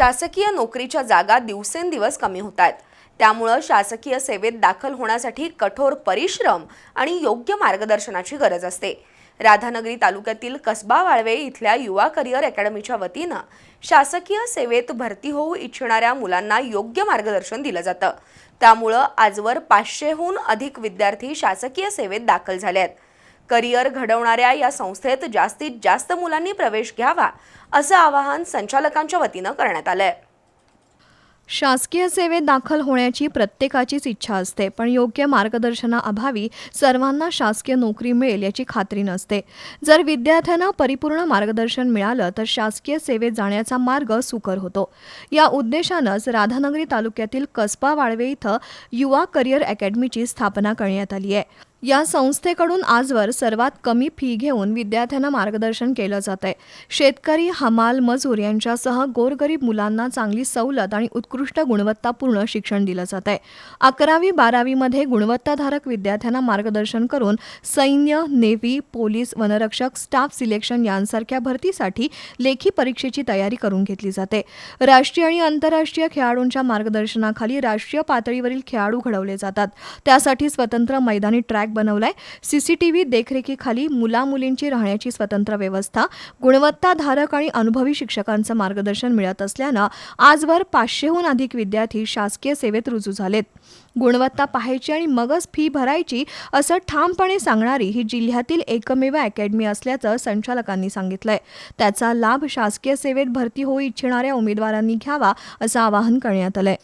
शासकीय नोकरीच्या जागा दिवसेंदिवस कमी होत आहेत. त्यामुळं शासकीय सेवेत दाखल होण्यासाठी कठोर परिश्रम आणि योग्य मार्गदर्शनाची गरज असते. राधानगरी तालुक्यातील कसबा वाळवे इथल्या युवा करिअर अकॅडमीच्या वतीनं शासकीय सेवेत भरती होऊ इच्छिणाऱ्या मुलांना योग्य मार्गदर्शन दिलं जातं. त्यामुळं आजवर पाचशेहून अधिक विद्यार्थी शासकीय सेवेत दाखल झाले आहेत. करिअर घडवणाऱ्या या संस्थेत जास्तीत जास्त मुलांनी प्रवेश घ्यावा असं आवाहन संचालकांच्या वतीनं करण्यात आलंय. शासकीय सेवेत दाखल होण्याची प्रत्येकाचीच इच्छा असते पण योग्य मार्गदर्शनाअभावी सर्वांना शासकीय नोकरी मिळेल याची खात्री नसते. जर विद्यार्थ्यांना परिपूर्ण मार्गदर्शन मिळालं तर शासकीय सेवेत जाण्याचा मार्ग सुकर होतो. या उद्देशानंच राधानगरी तालुक्यातील कसबा वाळवे इथं युवा करिअर अकॅडमीची स्थापना करण्यात आली आहे. या संस्थेकडून आजवर सर्वात कमी फी घेऊन विद्यार्थ्यांना मार्गदर्शन केलं जात आहे. शेतकरी हमाल मजूर यांच्यासह गोरगरीब मुलांना चांगली सवलत आणि उत्कृष्ट गुणवत्तापूर्ण शिक्षण दिलं जात आहे. अकरावी बारावीमध्ये गुणवत्ताधारक विद्यार्थ्यांना मार्गदर्शन करून सैन्य नेव्ही पोलीस वनरक्षक स्टाफ सिलेक्शन यांसारख्या भरतीसाठी लेखी परीक्षेची तयारी करून घेतली जाते. राष्ट्रीय आणि आंतरराष्ट्रीय खेळाडूंच्या मार्गदर्शनाखाली राष्ट्रीय पातळीवरील खेळाडू घडवले जातात. त्यासाठी स्वतंत्र मैदानी ट्रॅक बनवलाय. सीसीटीव्ही देखरेखीखाली मुला मुलींची राहण्याची स्वतंत्र व्यवस्था गुणवत्ताधारक आणि अनुभवी शिक्षकांचं मार्गदर्शन मिळत असल्यानं आजवर पाचशेहून अधिक विद्यार्थी शासकीय सेवेत रुजू झालेत. गुणवत्ता पाहायची आणि मगच फी भरायची असं ठामपणे सांगणारी ही जिल्ह्यातील एकमेव अकॅडमी असल्याचं संचालकांनी सांगितलंय. त्याचा लाभ शासकीय सेवेत भरती होऊ इच्छिणाऱ्या उमेदवारांनी घ्यावा असं आवाहन करण्यात आलंय.